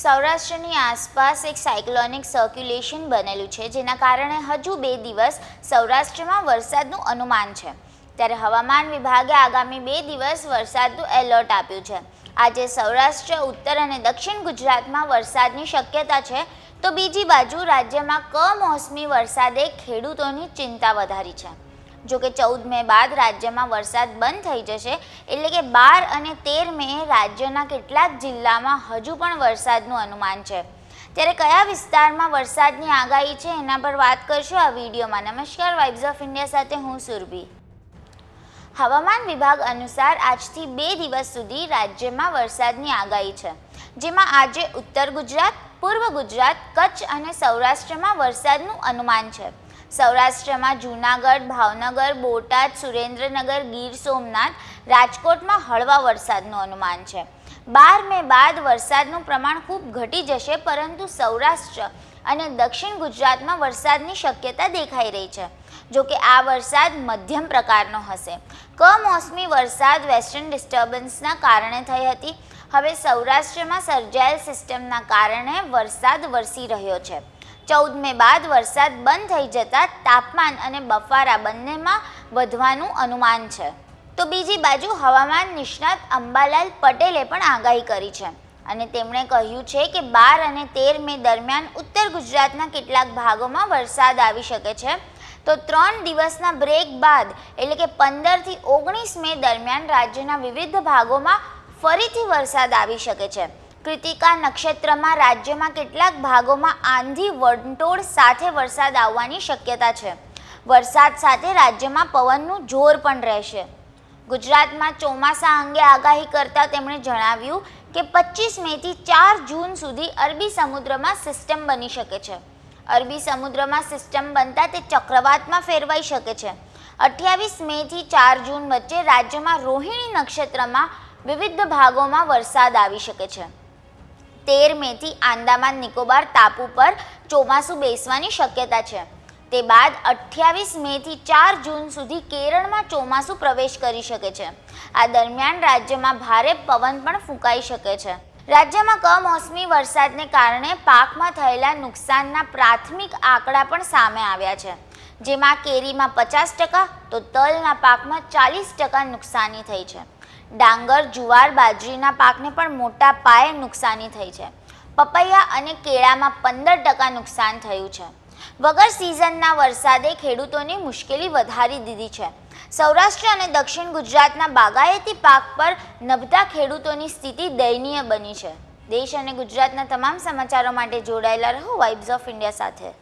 સૌરાષ્ટ્રની આસપાસ એક સાયક્લોનિક સર્ક્યુલેશન બનેલું છે, જેના કારણે હજુ બે દિવસ સૌરાષ્ટ્રમાં વરસાદનું અનુમાન છે. ત્યારે હવામાન વિભાગે આગામી બે દિવસ વરસાદનું એલર્ટ આપ્યું છે. આજે સૌરાષ્ટ્ર, ઉત્તર અને દક્ષિણ ગુજરાતમાં વરસાદની શક્યતા છે. તો બીજી બાજુ રાજ્યમાં કમોસમી વરસાદે ખેડૂતોની ચિંતા વધારી છે. જો કે ચૌદ મે બાદ રાજ્યમાં વરસાદ બંધ થઈ જશે, એટલે કે બાર અને તેર મે રાજ્યના કેટલાક જિલ્લામાં હજુ પણ વરસાદનું અનુમાન છે. ત્યારે કયા વિસ્તારમાં વરસાદની આગાહી છે એના પર વાત કરશું આ વિડીયોમાં. નમસ્કાર વાઇબ્સ ઓફ ઇન્ડિયા સાથે હું સુરભી. હવામાન વિભાગ અનુસાર આજથી બે દિવસ સુધી રાજ્યમાં વરસાદની આગાહી છે, જેમાં આજે ઉત્તર ગુજરાત, પૂર્વ ગુજરાત, કચ્છ અને સૌરાષ્ટ્રમાં વરસાદનું અનુમાન છે. સૌરાષ્ટ્રમાં જૂનાગઢ, ભાવનગર, બોટાદ, સુરેન્દ્રનગર, ગીર સોમનાથ, રાજકોટમાં હળવા વરસાદનું અનુમાન છે. બાર મે બાદ વરસાદનું પ્રમાણ ખૂબ ઘટી જશે, પરંતુ સૌરાષ્ટ્ર અને દક્ષિણ ગુજરાતમાં વરસાદની શક્યતા દેખાઈ રહી છે. જો કે આ વરસાદ મધ્યમ પ્રકારનો હશે. કમોસમી વરસાદ વેસ્ટર્ન ડિસ્ટર્બન્સના કારણે થઈ હતી. હવે સૌરાષ્ટ્રમાં સર્જાયેલ સિસ્ટમના કારણે વરસાદ વરસી રહ્યો છે. ચૌદ મે બાદ વરસાદ બંધ થઈ જતાં તાપમાન અને બફારા બંનેમાં વધવાનું અનુમાન છે. તો બીજી બાજુ હવામાન નિષ્ણાત અંબાલાલ પટેલે પણ આગાહી કરી છે અને તેમણે કહ્યું છે કે બાર અને તેર મે દરમિયાન ઉત્તર ગુજરાતના કેટલાક ભાગોમાં વરસાદ આવી શકે છે. તો ત્રણ દિવસના બ્રેક બાદ એટલે કે પંદરથી ઓગણીસ મે દરમિયાન રાજ્યના વિવિધ ભાગોમાં ફરીથી વરસાદ આવી શકે છે. કૃતિકા નક્ષત્રમાં રાજ્યમાં કેટલાક ભાગોમાં આંધી, વંટોળ સાથે વરસાદ આવવાની શક્યતા છે. વરસાદ સાથે રાજ્યમાં પવનનું જોર પણ રહેશે. ગુજરાતમાં ચોમાસા અંગે આગાહી કરતા તેમણે જણાવ્યું કે પચીસ મેથી ચાર જૂન સુધી અરબી સમુદ્રમાં સિસ્ટમ બની શકે છે. અરબી સમુદ્રમાં સિસ્ટમ બનતા તે ચક્રવાતમાં ફેરવાઈ શકે છે. અઠ્યાવીસ મેથી ચાર જૂન વચ્ચે રાજ્યમાં રોહિણી નક્ષત્રમાં વિવિધ ભાગોમાં વરસાદ આવી શકે છે. તેર મેથી આંદામાન નિકોબાર ટાપુ પર ચોમાસું બેસવાની શક્યતા છે. તે બાદ અઠ્યાવીસ મેથી ચાર જૂન સુધી કેરળમાં ચોમાસું પ્રવેશ કરી શકે છે. આ દરમિયાન રાજ્યમાં ભારે પવન પણ ફૂંકાઈ શકે છે. રાજ્યમાં કમોસમી વરસાદને કારણે પાકમાં થયેલા નુકસાનના પ્રાથમિક આંકડા પણ સામે આવ્યા છે. જેમાં કેરીમાં પચાસ ટકા, તો તલના પાકમાં ચાલીસ ટકા નુકસાની થઈ છે. ડાંગર, જુવાર, બાજરીના પાકને પણ મોટા પાયે નુકસાની થઈ છે. પપૈયા અને કેળામાં પંદર ટકા નુકસાન થયું છે. વગર સિઝનના વરસાદે ખેડૂતોની મુશ્કેલી વધારી દીધી છે. સૌરાષ્ટ્ર અને દક્ષિણ ગુજરાતના બાગાયતી પાક પર નભતા ખેડૂતોની સ્થિતિ દયનીય બની છે. દેશ અને ગુજરાતના તમામ સમાચારો માટે જોડાયેલા રહો વાઇબ્સ ઓફ ઇન્ડિયા સાથે.